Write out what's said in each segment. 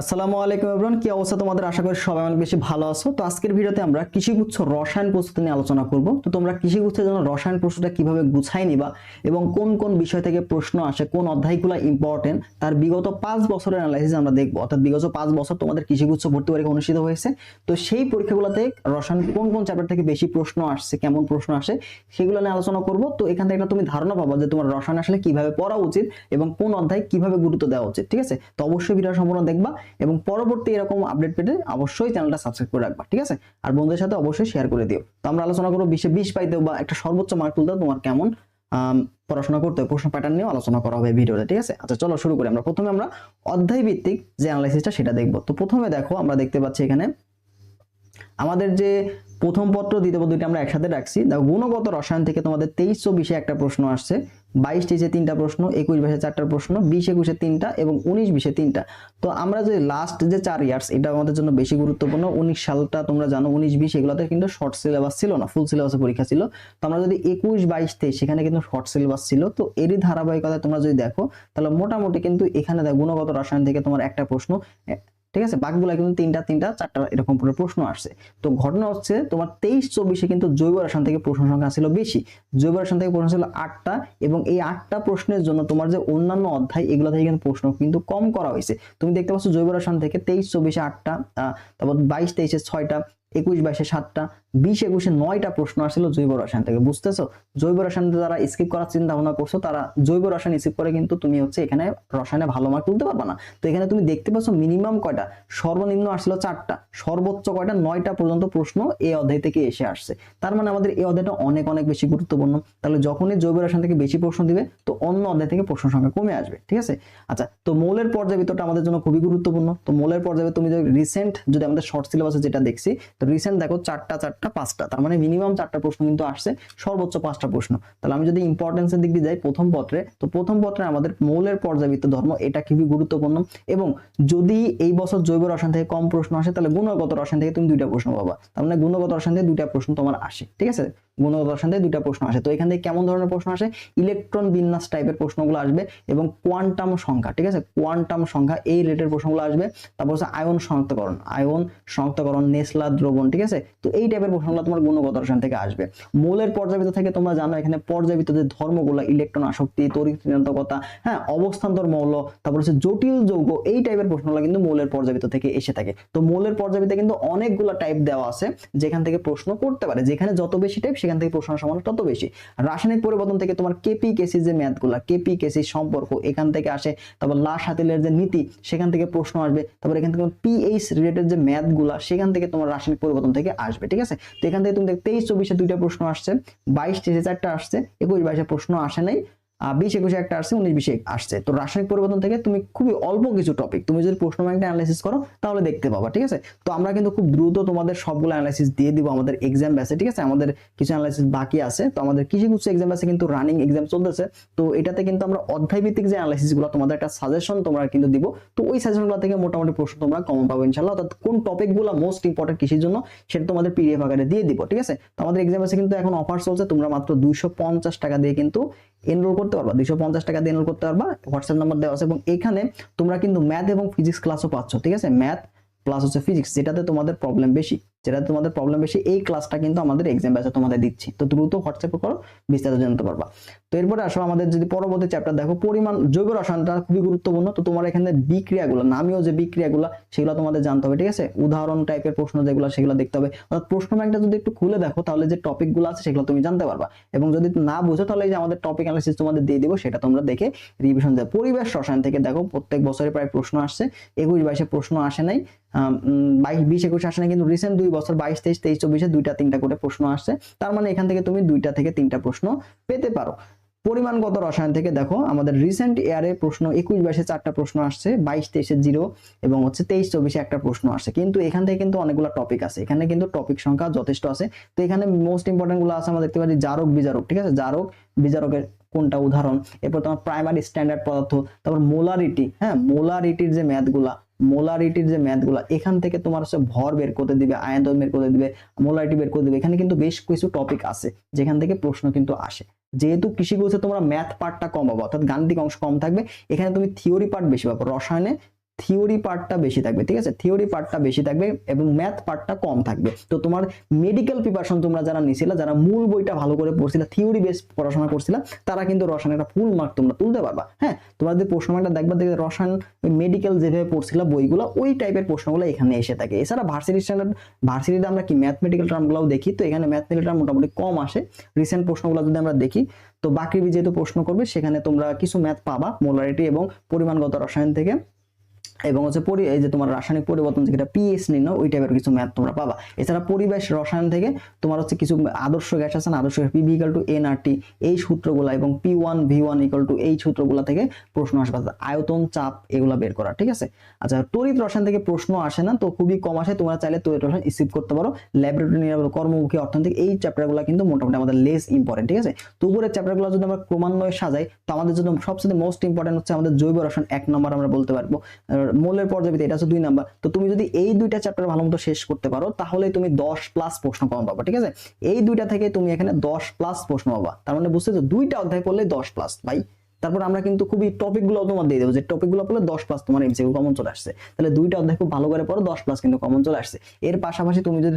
আসসালামু আলাইকুম এভরিওয়ান কি অবস্থা তোমাদের? আশা করি সবাই অনেক বেশি ভালো আছো। তো আজকের ভিডিওতে আমরা কৃষিগুচ্ছ রসায়ন প্রস্তুতি নিয়ে আলোচনা করব। তো তোমরা কৃষিগুচ্ছের জন্য রসায়ন প্রস্তুতিটা কীভাবে গুছাই নিবা এবং কোন কোন বিষয় থেকে প্রশ্ন আসে, কোন অধ্যায়গুলো ইম্পর্টেন্ট তার বিগত পাঁচ বছরের অ্যানালাইসিস আমরা দেখব। অর্থাৎ বিগত পাঁচ বছর তোমাদের কৃষিগুচ্ছ ভর্তি পরীক্ষা অনুষ্ঠিত হয়েছে। তো সেই পরীক্ষাগুলোতে রসায়ন কোন কোন চ্যাপ্টার থেকে বেশি প্রশ্ন আসছে, কেমন প্রশ্ন আসে, সেগুলো নিয়ে আলোচনা করব। তো এখান থেকে তুমি ধারণা পাবো যে তোমার রসায়ন আসলে কীভাবে পড়া উচিত এবং কোন অধ্যায় কীভাবে গুরুত্ব দেওয়া উচিত, ঠিক আছে? তো অবশ্যই ভিডিও সম্পূর্ণ দেখবা। এবং পরবর্তী এরকম আপডেট পেতে অবশ্যই চ্যানেলটা সাবস্ক্রাইব করে রাখবা, ঠিক আছে? আর বন্ধুদের সাথে অবশ্যই শেয়ার করে দিও। তো আমরা আলোচনা করব বিশে বিশ পাইতেও বা একটা সর্বোচ্চ মার্ক তুলতে, তোমার কেমন পড়াশোনা করতে হবে প্রশ্ন প্যাটার্ন নিয়ে আলোচনা করা হবে ভিডিওতে, ঠিক আছে? আচ্ছা চলো শুরু করি আমরা। প্রথমে আমরা অধ্যায় ভিত্তিক যে অ্যানালাইসিসটা সেটা দেখব। তো প্রথমে দেখো, আমরা দেখতে পাচ্ছি এখানে আমাদের যে প্রথম পত্র দ্বিতীয় পত্র দুইটা আমরা একসাথে রাখছি। দেখো, গুণগত রসায়ন থেকে তোমাদের তেইশ চব্বিশে একটা প্রশ্ন আসছে, বাইশ তেইশে তিনটা প্রশ্ন, একুশ বাইশে চারটা প্রশ্ন, বিশ একুশে তিনটা এবং উনিশ বিশে তিনটা। তো আমরা যে লাস্ট যে চার ইয়ার্স এটা আমাদের জন্য বেশি গুরুত্বপূর্ণ। উনিশ সালটা তোমরা জানো, উনিশ বিশ এগুলোতে কিন্তু শর্ট সিলেবাস ছিল না ফুল সিলেবাসে পরীক্ষা ছিল। তো আমরা যদি একুশ বাইশ তেইশ, সেখানে কিন্তু শর্ট সিলেবাস ছিল। তো এরই ধারাবাহিকতা তোমরা যদি দেখো, তাহলে মোটামুটি কিন্তু এখানে দেখো, গুণগত রসায়ন থেকে তোমার একটা প্রশ্ন ঠিক আছে? বাকিগুলো কিন্তু তিনটা তিনটা, চারটা এরকম করে প্রশ্ন আসছে। তো ঘটনা হচ্ছে তোমার তেইশ, চব্বিশে কিন্তু জৈব রসায়ন থেকে প্রশ্ন সংখ্যা ছিল বেশি। জৈব রসায়ন থেকে প্রশ্ন ছিল আটটা এবং এই আটটা প্রশ্নের জন্য তোমার যে অন্যান্য অধ্যায়, এগুলো থেকে কিন্তু প্রশ্ন কিন্তু কম করা হয়েছে। তুমি দেখতে পাচ্ছ জৈব রসায়ন থেকে তেইশ, চব্বিশে আটটা তারপর বাইশ, তেইশে ছয়টা, একুশ, বাইশে সাতটা বিশ একুশে নয়টা প্রশ্ন আসছিল জৈব রসায়ন থেকে, বুঝতেছো? জৈব রসায়ন যারা স্কিপ করার চিন্তা ভাবনা করছ, তারা জৈব রসায়ন স্কিপ করে কিন্তু তুমি হচ্ছে এখানে রসায়নে ভালো মার্ক তুলতে পারবে না। তো এখানে তুমি দেখতে পাচ্ছ মিনিমাম কয়টা? সর্বনিম্ন আসছিল চারটা, সর্বোচ্চ কয়টা? নয়টা পর্যন্ত প্রশ্ন এই অধ্যায় থেকে এসে আসছে। তার মানে আমাদের এই অধ্যায়টা অনেক অনেক বেশি গুরুত্বপূর্ণ। তাহলে যখনই জৈব রসায়ন থেকে বেশি প্রশ্ন দিবে, তো অন্য অধ্যায় থেকে প্রশ্ন সংখ্যা কমে আসবে, ঠিক আছে? আচ্ছা তো মৌলের পর্যাবৃত্তটা আমাদের জন্য খুবই গুরুত্বপূর্ণ। তো মৌলের পর্যায়ে তুমি যদি রিসেন্ট যদি আমাদের শর্ট সিলেবাসে যেটা দেখছি, তো রিসেন্ট দেখো চারটা চারটা পাঁচটা। তার মানে মিনিমাম চারটা প্রশ্ন কিন্তু আসছে, সর্বোচ্চ পাঁচটা প্রশ্ন। তাহলে আমি যদি ইম্পর্টেন্সের দিক দিয়ে যাই, প্রথম পত্রে, তো প্রথম পত্রে আমাদের মৌলের পর্যাবৃত্ত ধর্ম, এটা খুবই গুরুত্বপূর্ণ। এবং যদি এই বছর জৈব রসায়ন থেকে কম প্রশ্ন আসে, তাহলে গুণগত রসায়ন থেকে তুমি দুইটা প্রশ্ন পাবা। তার মানে গুণগত রসায়ন থেকে দুইটা প্রশ্ন তোমার আসে, ঠিক আছে? গুণগত রসায়ন দুইটা প্রশ্ন আসে। তো এখান থেকে কেমন ধরনের প্রশ্ন আসে? ইলেকট্রন বিন্যাস টাইপের প্রশ্নগুলো আসবে এবং কোয়ান্টাম সংখ্যা, ঠিক আছে? কোয়ান্টাম সংখ্যা, এই রেটের প্রশ্নগুলো আসবে। তারপর হচ্ছে আয়ন শনাক্তকরণ আয়ন শনাক্তকরণ নেসলা দ্রবণ, ঠিক আছে? তো এই টাইপের প্রশ্নগুলো তোমার গুণগত রসায়ন থেকে আসবে। মৌলের পর্যাবৃত্ত থেকে তোমরা জানো, এখানে পর্যাবৃত্ত যে ধর্মগুলো, ইলেকট্রন আসক্তি, তড়িৎ হ্যাঁ অবস্থান্তর মৌল, তারপর হচ্ছে জটিল যৌগ, এই টাইপের প্রশ্নগুলো কিন্তু মৌলের পর্যাবৃত্ত থেকে এসে থাকে। তো মৌলের পর্যাবৃত্তে কিন্তু অনেকগুলো টাইপ দেওয়া আছে, যেখান থেকে প্রশ্ন করতে পারে। যেখানে যত বেশি টাইপ সেখান থেকে প্রশ্ন সমান তত বেশি। রাসায়নিক পরিবর্তন থেকে তোমার কেপি কেসি যে ম্যাথগুলো কেপি কেসি সম্পর্ক এখান থেকে আসে, তারপর লাশ হাতিলের যে নীতি, সেখান থেকে প্রশ্ন আসবে, তারপর এখান থেকে পিএইচ রিলেটেড যে ম্যাথগুলো সেখান থেকে তোমার রাসায়নিক পরিবর্তন থেকে আসবে, ঠিক আছে? তো এখান থেকে তুমি দেখ তেইশ, চব্বিশে দুইটা প্রশ্ন আসছে, বাইশ, তেইশে চারটা আসছে, একুশ, বাইশে প্রশ্ন আসে নাই। বিশ একুশে একটা আসছে, উনিশ বিশে আসছে। তো রাসায়নিক পরিবর্তন থেকে তুমি খুবই অল্প কিছু টপিক তুমি যদি প্রশ্ন ব্যাংকটা অ্যানালাইসিস করো, তাহলে দেখতে পাবা, ঠিক আছে? তো আমরা কিন্তু খুব দ্রুত তোমাদের সবগুলো অ্যানালাইসিস দিয়ে দিব আমাদের এক্সাম ব্যাসে ঠিক আছে? আমাদের কিছু অ্যানালাইসিস বাকি আছে। তো আমাদের কৃষি গুচ্ছ এক্সাম ব্যাসে কিন্তু রানিং এক্সাম চলতেছে। তো এটাতে কিন্তু আমরা অধ্যায় ভিত্তিক যে অ্যানালাইসিসগুলো, তোমাদের একটা সাজেশন তোমরা কিন্তু দিব। তো ওই সাজেশনগুলো থেকে মোটামুটি প্রশ্ন তোমরা কমন পাবো ইনশাল্লাহ অর্থাৎ কোন টপিকগুলো মোস্ট ইম্পর্টেন্ট কৃষির জন্য, সেটা তোমাদের পিডিএফ আকারে দিয়ে দিব, ঠিক আছে? তো আমাদের এক্সাম ব্যাসে কিন্তু এখন অফার চলছে, তোমরা মাত্র দুইশো পঞ্চাশ টাকা দিয়ে কিন্তু এনরোল করতে পারবা। দুশো পঞ্চাশ টাকা দিয়ে এনরোল করতে পারবা। হোয়াটসঅ্যাপ নাম্বার দেওয়া আছে এবং এখানে তোমরা কিন্তু ম্যাথ এবং ফিজিক্স ক্লাসও পাচ্ছ, ঠিক আছে? ম্যাথ প্লাস হচ্ছে ফিজিক্স যেটাতে তোমাদের প্রবলেম বেশি। যেটাতে তোমাদের প্রবলেম বেশি, এই ক্লাসটা কিন্তু আমাদের এক্সাম ব্যাচে তোমাদের দিচ্ছি। তো দ্রুত হোয়াটসঅ্যাপে করো, বিস্তারিত জানতে পারবা। তো এরপরে আসো আমাদের যদি পরবর্তী চ্যাপ্টার দেখো, পরিমাণ জৈব রসায়নটা খুবই গুরুত্বপূর্ণ। তো তোমার এখানে বিক্রিয়াগুলো, নামীয় যে বিক্রিয়াগুলো, সেগুলো তোমাদের জানতে হবে, ঠিক আছে? উদাহরণ টাইপের প্রশ্ন যেগুলো, সেগুলো দেখতে হবে। অর্থাৎ প্রশ্ন ব্যাংকটা যদি একটু খুলে দেখো, তাহলে যে টপিকগুলো আছে, সেগুলো তুমি জানতে পারবা। এবং যদি না বুঝো, তাহলে যে আমাদের টপিক অ্যানালিসিস তোমাদের দিয়ে দিব, সেটা তোমরা দেখে রিভিশন দেবে পরিবেশ রসায়ন থেকে দেখো, প্রত্যেক বছরে প্রায় প্রশ্ন আসছে। একুশ বাইশে প্রশ্ন আসে নাই। বাইশ, বিশ, একুশ আসে নাই, কিন্তু রিসেন্ট দুই বছর বাইশ, তেইশ তেইশ, চব্বিশে দুইটা, তিনটা করে প্রশ্ন আসছে। তার মানে এখান থেকে তুমি দুইটা থেকে তিনটা প্রশ্ন পেতে পারো। পরিমাণগত রসায়ন থেকে দেখো, আমাদের রিসেন্ট ইয়ারে প্রশ্ন একুশ, বাইশে চারটা প্রশ্ন আসছে, বাইশ, তেইশে জিরো এবং হচ্ছে তেইশ, চব্বিশে একটা প্রশ্ন আসছে। কিন্তু এখান থেকে কিন্তু অনেকগুলো টপিক আছে। এখানে কিন্তু টপিক সংখ্যা যথেষ্ট আছে। তো এখানে মোস্ট ইম্পর্টেন্টগুলো আছে, আমরা দেখতে পারি জারক, বিজারক, ঠিক আছে? জারক, বিজারকের কোনটা উদাহরণ? এরপর তোমার প্রাইমারি স্ট্যান্ডার্ড পদার্থ, তারপর মোলারিটি হ্যাঁ? মোলারিটির যে ম্যাথগুলা মোলারিটির যে ম্যাথগুলো, এখান থেকে তোমার হচ্ছে ভর বের করতে দিবে, আয়তন বের করে দিবে, মোলারিটি বের করে দিবে। এখানে কিন্তু বেশ কিছু টপিক আছে, যেখান থেকে প্রশ্ন কিন্তু আসে। যেহেতু কৃষি কোর্সে তোমরা ম্যাথ পার্টটা কম পাবো, অর্থাৎ গাণিতিক অংশ কম থাকবে, এখানে তুমি থিওরি পার্ট বেশি পাবো। রসায়নে থিওরি পার্টটা বেশি থাকবে, ঠিক আছে? থিওরি পার্টটা বেশি থাকবে এবং ম্যাথ পার্টটা কম থাকবে। তো তোমার মেডিকেল প্রিপারেশন তোমরা যারা নিছিলা, যারা মূল বইটা ভালো করে পড়ছিলা থিওরি বেস পড়াশোনা করছিলা, তারা কিন্তু রসায়নের একটা ফুল মার্ক তোমরা তুলতে পারবা হ্যাঁ? তোমরা যদি প্রশ্নটা দেখবা, দেখবে রসায়ন মেডিকেল যেভাবে পড়ছিলা বইগুলো, ওই টাইপের প্রশ্নগুলো এখানে এসে থাকে। এছাড়া ভার্সিটি স্ট্যান্ডার্ড ভার্সিটিতে আমরা কি ম্যাথমেটিক্যাল টার্মগুলোও দেখি, তো এখানে ম্যাথমেটিক্যাল টার্ম মোটামুটি কম আসে। রিসেন্ট প্রশ্নগুলো যদি আমরা দেখি, তো বাকি যেহেতু প্রশ্ন করবে, সেখানে তোমরা কিছু ম্যাথ পাবা মোলারিটি এবং পরিমাণগত রসায়ন থেকে। এবং হচ্ছে পরি এই যে তোমার রাসায়নিক পরিবর্তন যেটা পিএস নির্ণয়, ওই টাইপের কিছু ম্যাথ তোমরা পাবা। এছাড়া পরিবেশ রসায়ন থেকে তোমার হচ্ছে কিছু আদর্শ গ্যাস আছে না, আদর্শ gas PV equal to NRT এই সূত্রগুলা এবং P one V one equal to এই সূত্রগুলা থেকে প্রশ্ন আসবে। আয়তন চাপ এগুলা বের করা, ঠিক আছে? আচ্ছা তড়িৎ রসায়ন থেকে প্রশ্ন আসে না, তো খুবই কম আসে, তোমরা চাইলে তড়িৎ রসায়ন স্কিপ করতে পারো। ল্যাবরেটরি নিরাপদ কর্মমুখী অর্থনৈতিক, এই চ্যাপ্টারগুলো কিন্তু মোটামুটি আমাদের লেস ইম্পর্টেন্ট ঠিক আছে? তো উপরের চ্যাপ্টারগুলো যদি আমরা ক্রমান্বয়ে সাজাই, তো আমাদের জন্য সবচেয়ে মোস্ট ইম্পর্টেন্ট হচ্ছে আমাদের জৈব রসায়ন এক নম্বর আমরা বলতে পারব। মৌলের পর্যাবৃত্তি এটা হচ্ছে দুই নাম্বার। তো তুমি যদি এই দুইটা চ্যাপ্টার ভালো মতো শেষ করতে পারো তাহলে তুমি দশ প্লাস প্রশ্ন কম পাবা, ঠিক আছে? এই দুইটা থেকে তুমি এখানে দশ প্লাস প্রশ্ন পাবা। তার মানে বুঝতেছো দুইটা অধ্যায় করলে দশ প্লাস ভাই। তারপর আমরা কিন্তু খুবই টপিকগুলো তোমার দিয়ে দেবো। যে টপিকগুলো পড়লে দশ প্লাস তোমার এমসিকিউ কমন চলে আসছে। তাহলে দুইটা অধ্যায় খুব ভালো করে পড়ো, দশ প্লাস কিন্তু কমন চলে আসছে। এর পাশাপাশি তুমি যদি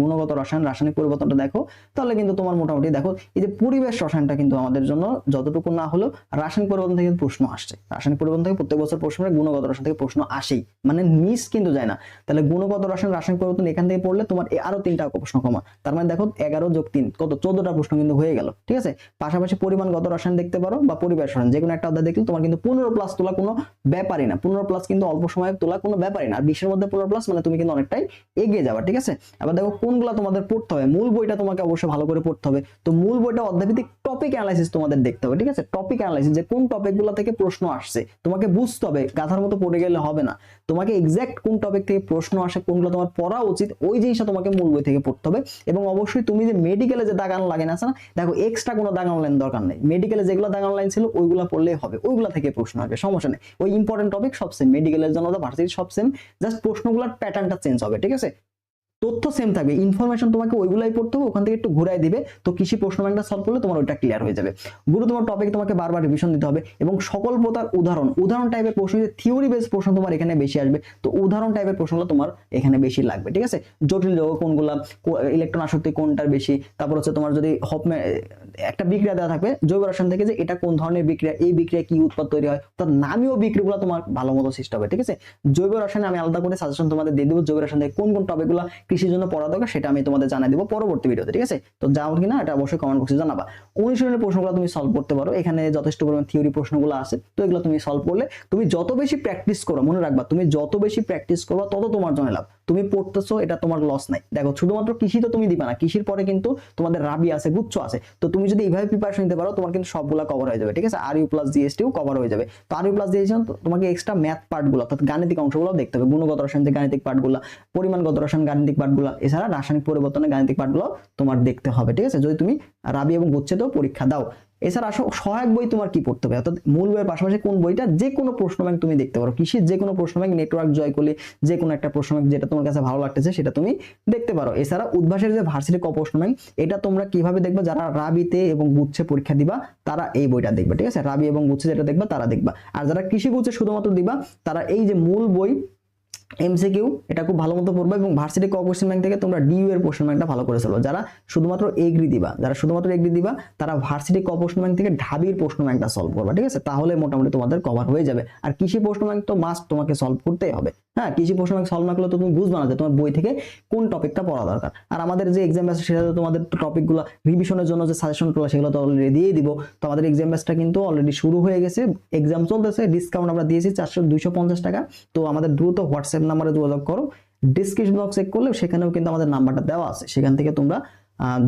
গুণগত রসায়ন, রাসায়নিক পরিবর্তনটা দেখো, তাহলে কিন্তু তোমার মোটামুটি দেখো, এই যে পরিবেশ রসায়নটা কিন্তু আমাদের জন্য যতটুকু না হলেও রাসায়নিক পরিবর্তন থেকে প্রশ্ন আসছে। রাসায়নিক পরিবর্তন থেকে প্রত্যেক বছর প্রশ্ন গুণগত রসায়ন থেকে প্রশ্ন আসেই। মানে মিস কিন্তু যায় না। তাহলে গুণগত রসায়ন, রাসায়নিক পরিবর্তন এখান থেকে পড়লে তোমার আরও তিনটা প্রশ্ন কমা। তার মানে দেখো, এগারো যোগ তিন, কত? চোদ্দটা প্রশ্ন কিন্তু হয়ে গেল। ঠিক আছে? পাশাপাশি পরিমাণগত রসায়ন দেখতে পারো বা পরিবেশ রসায়ন যে কোনো একটা অধ্যায় দেখলে তোমার কিন্তু পনেরো প্লাস তোলা কোনো ব্যাপারই না। পনেরো প্লাস কিন্তু অল্প সময়ে তোলা কোনো ব্যাপারই না। আর বিশের মধ্যে পনেরো প্লাস মানে তুমি কিন্তু অনেকটাই এগিয়ে যাবা, ঠিক আছে? আবার দেখো কোনগুলো তোমাদের পড়তে হবে। মূল বইটা তোমাকে অবশ্যই ভালো করে পড়তে হবে। তো মূল বইটা অধ্যায়ভিত্তিক টপিক অ্যানালাইসিস তোমাদের দেখতে হবে, ঠিক আছে? টপিক অ্যানালাইসিস যে কোন টপিকগুলো থেকে প্রশ্ন আসছে, তোমাকে বুঝতে হবে। গাধার মতো পড়ে গেলে হবে না। তোমাকে এক্সাক্ট কোন টপিক থেকে প্রশ্ন আসে, কোনগুলো তোমার পড়া উচিত, ওই জিনিসটা তোমাকে মূল বই থেকে পড়তে হবে। এবং অবশ্যই তুমি যে মেডিকেলে যে দাগান লাগে না দেখো এক্সট্রা কোনো দাগান লাইন দরকার নেই। মেডিকেলে যেগুলো দাগান লাইন ছিল, ওইগুলো পড়লেই হবে, ওইগুলা থেকে প্রশ্ন আসবে, সমস্যা নেই। ওই ইম্পর্টেন্ট টপিক সব সেম মেডিকেলের জন্য তো ভার্সিটি সব সেম জাস্ট প্রশ্নগুলোর প্যাটার্নটা চেঞ্জ হবে, ঠিক আছে? তথ্য সেম থাকবে। ইনফরমেশন তোমাকে ওইগুলাই পড়তে হবে, ওখান থেকে একটু ঘুরাই দিবে। তো কৃষি প্রশ্ন ব্যাংকটা সলভ করলে তোমার ওইটা ক্লিয়ার হয়ে যাবে। গুরুত্বপূর্ণ টপিক তোমাকে বারবার রিভিশন দিতে হবে এবং সকল প্রকার উদাহরণ উদাহরণ টাইপের প্রশ্ন, যে থিওরি বেস প্রশ্ন তোমার এখানে বেশি আসবে, তো উদাহরণ টাইপের প্রশ্নগুলো তোমার এখানে বেশি লাগবে, ঠিক আছে? জটিল যৌগ কোনগুলা ইলেকট্রন আসক্তি কোনটার বেশি? তারপর হচ্ছে তোমার যদি হপ একটা বিক্রিয়া দেওয়া থাকবে, জৈব রসায়ন থেকে যে এটা কোন ধরনের বিক্রিয়া, এই বিক্রিয়া কি উৎপাদ তৈরি হয় তার নামীয় বিক্রিয়াগুলো তোমার ভালো মতো সৃষ্টি হবে, ঠিক আছে? জৈব রসায়নে আমি আলাদা করে সাজেশন তোমাদের দিয়ে দেবো, জৈব রসায়ন থেকে কোন কোন টপিকগুলো কৃষির জন্য পড়া দরকার সেটা আমি তোমাদের জানাই দেবো পরবর্তী ভিডিওতে ঠিক আছে? তো যাও কিনা, এটা অবশ্যই কমেন্ট বক্সে জানাবা। অনুশীলনের প্রশ্নগুলো তুমি সলভ করতে পারো, এখানে যথেষ্ট পরিমাণ থিওরি প্রশ্নগুলো আছে, তো এগুলো তুমি সলভ করলে তুমি যত বেশি প্র্যাকটিস করো, মনে রাখবা, তুমি যত বেশি প্র্যাকটিস করবা, তত তোমার জন্য লাভ। তুমি পড়তেছো, এটা তোমার লস নাই। দেখো, শুধুমাত্র কৃষি তো তুমি দিবা না, কৃষির পরে কিন্তু তোমাদের রাবি আছে, গুচ্ছ আছে। তো তুমি যদি এইভাবে প্রিপারেশন নিতে পারো, তোমার কিন্তু সবগুলা কভার হয়ে যাবে, ঠিক আছে? আর ইউ প্লাস জিএসটিও কভার হয়ে যাবে। তো আর ইউ প্লাস জিএসটি তোমাকে এক্সট্রা ম্যাথ পার্টগুলো অর্থাৎ গাণিতিক অংশগুলো দেখতে হবে। গুণগত রসায়ন যে গাণিতিক পার্টগুলো পরিমাণগত রসায়ন গাণিতিক পার্টগুলো এছাড়া রাসায়নিক পরিবর্তনের গাণিতিক পার্টগুলো তোমার দেখতে হবে, ঠিক আছে? যদি তুমি রাবি এবং গুচ্ছেতেও পরীক্ষা দাও এছাড়া আসো সহায়ক বই তোমার কি পড়তে হবে? অর্থাৎ মূল বইয়ের পাশাপাশি কোন বইটা যে কোনো প্রশ্ন ব্যাংক তুমি দেখতে পারো। কৃষির যে কোনো প্রশ্ন ব্যাংক নেটওয়ার্ক জয় করলে যে কোনো একটা প্রশ্ন ব্যাংক যেটা তোমার কাছে ভালো লাগতেছে সেটা তুমি দেখতে পারো। এছাড়া উদ্ভাসের যে ভার্সিটি ক প্রশ্ন ব্যাংক এটা তোমরা কীভাবে দেখবে? যারা রাবিতে এবং গুচ্ছে পরীক্ষা দিবা, তারা এই বইটা দেখবে, ঠিক আছে? রাবি এবং গুচ্ছে যেটা দেখবা, তারা দেখবা। আর যারা কৃষি গুচ্ছে শুধুমাত্র দিবা, তারা এই যে মূল বই এমসিকিউ এটা খুব ভালো মতো পড়বে এবং ভার্সিটি ক কোশ্চেন ব্যাংক থেকে তোমরা ডিইউ এর কোশ্চেন ব্যাংকটা ভালো করে চলো। যারা শুধুমাত্র এগ্রি দিবা, যারা শুধুমাত্র এগ্রি দিবা, তারা ভার্সিটি ক প্রশ্ন ব্যাংক থেকে ঢাবির প্রশ্ন ব্যাংকটা সলভ করবা, ঠিক আছে? তাহলে মোটামুটি তোমাদের কভার হয়ে যাবে। আর কৃষি প্রশ্ন ব্যাংক তো মাস্ট তোমাকে সলভ করতেই হবে। হ্যাঁ কৃষি প্রশ্ন ব্যাংক সলভ না করলে তো তুমি বুঝবা না যে তোমার বই থেকে কোন টপিকটা পড়া দরকার। আর আমাদের যে এক্সাম আছে সেটাতে তোমাদের টপিকগুলো রিভিশনের জন্য যে সাজেশনগুলো সেগুলো তো অলরেডি দিয়ে দিব। তো আমাদের এক্সাম ব্যাচটা কিন্তু অলরেডি শুরু হয়ে গেছে এক্সাম চলতেছে ডিসকাউন্ট আমরা দিয়েছি চারশো দুইশো পঞ্চাশ টাকা। তো আমাদের দ্রুত হোয়াটসঅ্যাপ নাম্বারে যোগাযোগ করো ডিসক্রিপশন বক্স চেক করলে সেখানেও কিন্তু আমাদের নাম্বারটা দেওয়া আছে, সেখান থেকে তোমরা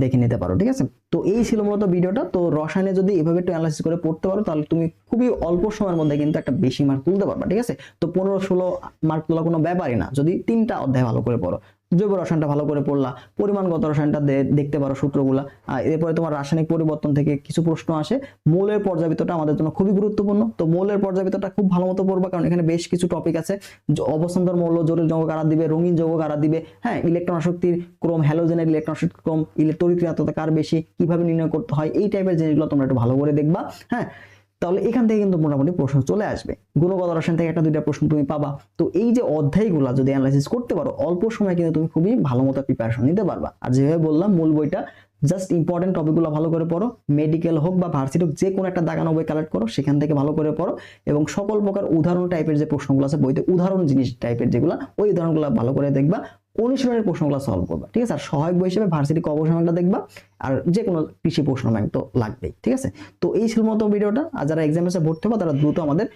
দেখে নিতে পারো, ঠিক আছে? তো এই ছিল মূলত ভিডিওটা, তো রসায়নে যদি এভাবে একটু অ্যানালাইসিস করে পড়তে পারো, তাহলে তুমি খুবই অল্প সময়ের মধ্যে কিন্তু একটা বেশি মার্ক তুলতে পারবা, ঠিক আছে? তো পনেরো ষোলো মার্ক তোলা কোনো ব্যাপারই না, যদি তিনটা অধ্যায় ভালো করে পড়ো জৈব রসায়নটা ভালো করে পড়লা, পরিমাণগত রসায়নটা দেখতে পারো সূত্রগুলা। আর এরপরে তোমার রাসায়নিক পরিবর্তন থেকে কিছু প্রশ্ন আসে। মৌলের পর্যাবৃত্তটা আমাদের জন্য খুবই গুরুত্বপূর্ণ। তো মৌলের পর্যাবৃত্তটা খুব ভালো মতো পড়বা, কারণ এখানে বেশ কিছু টপিক আছে। অবস্থান্তর মৌল, জটিল যৌগ কারা দিবে, রঙিন যৌগ কারা দিবে। হ্যাঁ ইলেকট্রন আসক্তির ক্রম হ্যালোজেনের ইলেকট্রন আসক্তির ক্রম ইলে- কার বেশি, কীভাবে নির্ণয় করতে হয়, এই টাইপের জিনিসগুলো তোমরা একটু ভালো করে দেখবা। হ্যাঁ তাহলে এখান থেকে কিন্তু মোটামুটি প্রশ্ন চলে আসবে। গুণগত রসায়ন থেকে একটা দুইটা প্রশ্ন তুমি পাবা। তো এই যে অধ্যায়গুলো যদি অ্যানালাইসিস করতে পারো, অল্প সময় কিন্তু তুমি খুবই ভালো মতো প্রিপারেশন নিতে পারবা। আর যেভাবে বললাম, মূল বইটা জাস্ট ইম্পর্টেন্ট টপিকগুলো ভালো করে পড়ো। মেডিকেল হোক বা ভার্সিটি হোক, যে কোনো একটা দাগানো বই কালেক্ট করো, সেখান থেকে ভালো করে পড়ো। এবং সকল প্রকার উদাহরণ টাইপের যে প্রশ্নগুলো আছে বইতে, উদাহরণ জিনিস টাইপের যেগুলো, ওই উদাহরণগুলো ভালো করে দেখবা। অনুশীলনের প্রশ্নগুলো সলভ করবা, ঠিক আছে? আর সহায়ক বই হিসেবে ভার্সিটি ক দেখবা, আর যে কোনো কৃষি প্রশ্ন ব্যাংক তো লাগবেই, ঠিক আছে? তো এই ছিল মতো ভিডিওটা, আর যারা এক্সামে ভর্তি হবে, তারা দ্রুত আমাদের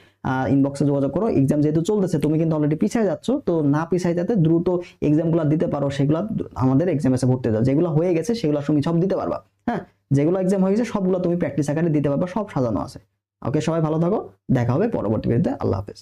ইনবক্সে যোগাযোগ করো। এক্সাম যেহেতু চলতেছে, তুমি কিন্তু অলরেডি পিছিয়ে যাচ্ছ, তো না পিছিয়ে যাতে দ্রুত এক্সামগুলো দিতে পারো, সেগুলো আমাদের এক্সাম এক্সামে ভর্তি হয়ে যাও। যেগুলো হয়ে গেছে, সেগুলো তুমি সব দিতে পারবা হ্যাঁ? যেগুলো এক্সাম হয়ে গেছে, সবগুলো তুমি প্র্যাকটিস আকারে দিতে পারবা, সব সাজানো আছে। ওকে সবাই ভালো থাকো, দেখা হবে পরবর্তী ভিডিওতে, আল্লাহ হাফেজ।